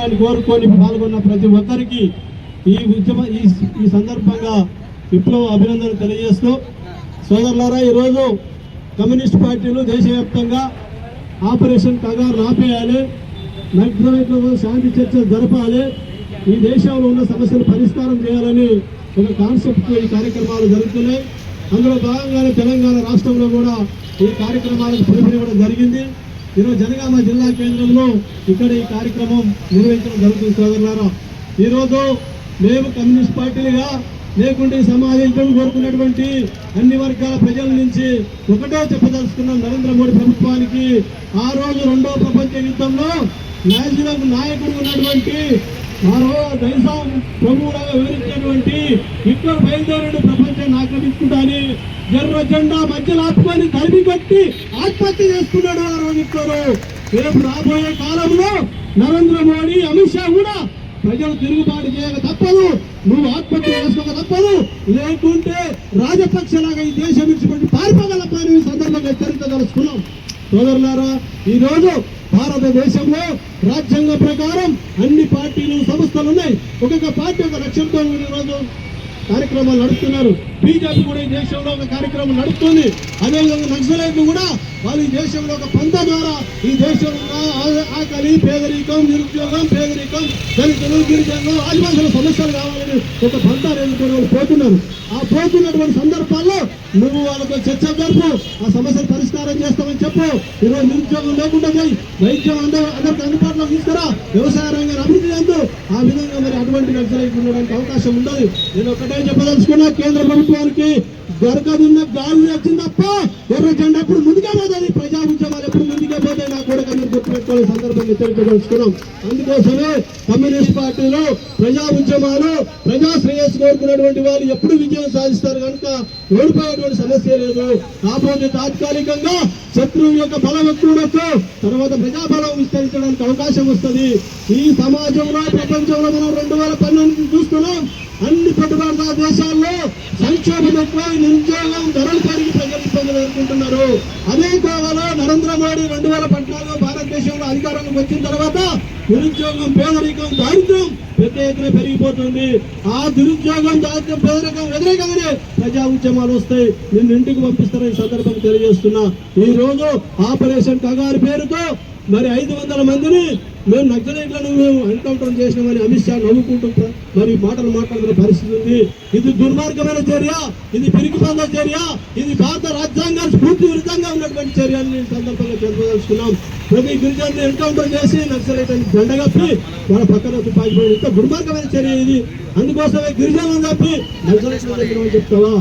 ఉండాలని కోరుకొని పాల్గొన్న ప్రతి ఒక్కరికి ఈ ఉద్యమ ఈ ఈ సందర్భంగా విప్లవ అభినందనలు తెలియజేస్తూ సోదరులారా ఈరోజు కమ్యూనిస్ట్ పార్టీలు దేశవ్యాప్తంగా ఆపరేషన్ కగారు ఆపేయాలి నగ్నమైట్లో శాంతి చర్చలు జరపాలి ఈ దేశంలో ఉన్న సమస్యలు పరిష్కారం చేయాలని ఒక కాన్సెప్ట్ ఈ కార్యక్రమాలు జరుగుతున్నాయి. అందులో భాగంగానే తెలంగాణ రాష్ట్రంలో కూడా ఈ కార్యక్రమాలకు పిలుపునివ్వడం జరిగింది. ఈరోజు జనగామ జిల్లా కేంద్రంలో ఇక్కడ ఈ కార్యక్రమం నిర్వహించడం జరుగుతుంది సోదరులారా. ఈరోజు మేము కమ్యూనిస్ట్ పార్టీలుగా లేకుంటే ఈ కోరుకున్నటువంటి అన్ని వర్గాల ప్రజల నుంచి ఒకటో చెప్పదలుచుకున్న నరేంద్ర మోడీ ప్రభుత్వానికి ఆ రోజు రెండో ప్రపంచ యుద్ధంలో నాయకులకు నాయకుడు ఉన్నటువంటి మరో దేశం ప్రభువుగా వివరించినటువంటి ఇక్కడ బయలుదేరిన ప్రపంచాన్ని ఆక్రమించుకుంటాని ఎర్ర జెండా మధ్యలో ఆపుకొని తరిమి కట్టి ఆత్మహత్య చేసుకున్నాడు ఆ రోజు రేపు రాబోయే కాలంలో నరేంద్ర మోడీ అమిత్ షా కూడా ప్రజలు తిరుగుబాటు చేయక తప్పదు. నువ్వు ఆత్మహత్య చేసుకోక తప్పదు. లేకుంటే రాజపక్షలాగా ఈ దేశం ఇచ్చినటువంటి పారిపోగలపని ఈ సందర్భంగా హెచ్చరించదలుచుకున్నాం. సోదరులారా ఈ రోజు భారతదేశంలో రాజ్యాంగ ప్రకారం అన్ని పార్టీలు సంస్థలు ఉన్నాయి. ఒక్కొక్క పార్టీ ఒక లక్ష్యంతో ఈరోజు. కార్యక్రమాలు నడుపుతున్నారు. బీజేపీ కూడా ఈ దేశంలో ఒక కార్యక్రమం నడుపుతుంది. అదేవిధంగా నక్సలైట్లు కూడా వాళ్ళు ఈ దేశంలో ఒక పంత ద్వారా ఈ దేశంలో ఆకలి పేదరికం నిరుద్యోగం పేదరికం దళితులు గిరిజనులు ఆదివాసుల సమస్యలు కావాలని ఒక పంత ఎన్నుకొని పోతున్నారు. ఆ పోతున్నటువంటి సందర్భాల్లో నువ్వు వాళ్ళతో చర్చ జరుపు. ఆ సమస్యను పరిష్కారం చేస్తామని చెప్పు. ఈరోజు నిరుద్యోగం లేకుండా చేయి వైద్యం అందరూ అందరికి అందుబాటులో తీసుకురా. వ్యవసాయ రంగాన్ని అభివృద్ధి చెందు. ఆ విధంగా మరి అటువంటి నక్సలైట్లు ఉండడానికి అవకాశం ఉండదు. నేను ఒకటే చెప్పదలుచుకున్నా కేంద్ర ప్రభుత్వానికి దొరకదున్న గాలి వచ్చింది తప్ప ఎర్ర జెండా ఇప్పుడు ముందుగా హెచ్చరించదలుచుకున్నాం అందుకోసమే కమ్యూనిస్ట్ పార్టీలు ప్రజా ఉద్యమాలు ప్రజా శ్రేయస్సు కోరుకున్నటువంటి వాళ్ళు ఎప్పుడు విజయం సాధిస్తారు కనుక ఓడిపోయేటువంటి సమస్య లేదు. కాకపోతే తాత్కాలికంగా శత్రువు యొక్క బలం ఎక్కువడొచ్చు తర్వాత ప్రజాబలం విస్తరించడానికి అవకాశం వస్తుంది. ఈ సమాజంలో ప్రపంచంలో మనం రెండు వేల పన్నెండు చూస్తున్నాం. అన్ని పెట్టుబడిదారు దేశాల్లో సంక్షోభం ఎక్కువ నిరుద్యోగం ధరలు పెరిగి ప్రజలు ఇబ్బందులు ఎదుర్కొంటున్నారు. అదే గోవాలో నరేంద్ర మోడీ రెండు వేల పద్నాలుగు భారతదేశంలో అధికారంలోకి వచ్చిన తర్వాత నిరుద్యోగం పేదరికం దారిద్ర్యం పెద్ద ఎత్తున పెరిగిపోతుంది. ఆ నిరుద్యోగం దారిద్ర్యం పేదరికం వ్యతిరేకంగానే ప్రజా ఉద్యమాలు వస్తాయి. నిన్ను ఇంటికి పంపిస్తారని ఈ సందర్భంగా తెలియజేస్తున్నా. ఈ రోజు ఆపరేషన్ కగారు పేరుతో మరి ఐదు వందల మందిని మేము నక్సలైట్లను మేము ఎన్కౌంటర్ చేసినామని అమిత్ షా నవ్వుకుంటూ మరి మాటలు మాట్లాడుతున్న పరిస్థితి ఉంది. ఇది దుర్మార్గమైన చర్య ఇది పిరికిపంద చర్య ఇది భారత రాజ్యాంగానికి స్ఫూర్తి విరుద్ధంగా ఉన్నటువంటి చర్య అని సందర్భంగా తెలుపదలుచుకున్నాం ప్రతి గిరిజనులు ఎన్కౌంటర్ చేసి నక్సలైట్లను దండగప్పి వాళ్ళ పక్కన తుపాకి ఇంత దుర్మార్గమైన చర్య ఇది. అందుకోసమే గిరిజనులు తప్పి నక్సలైట్ చెప్తావా?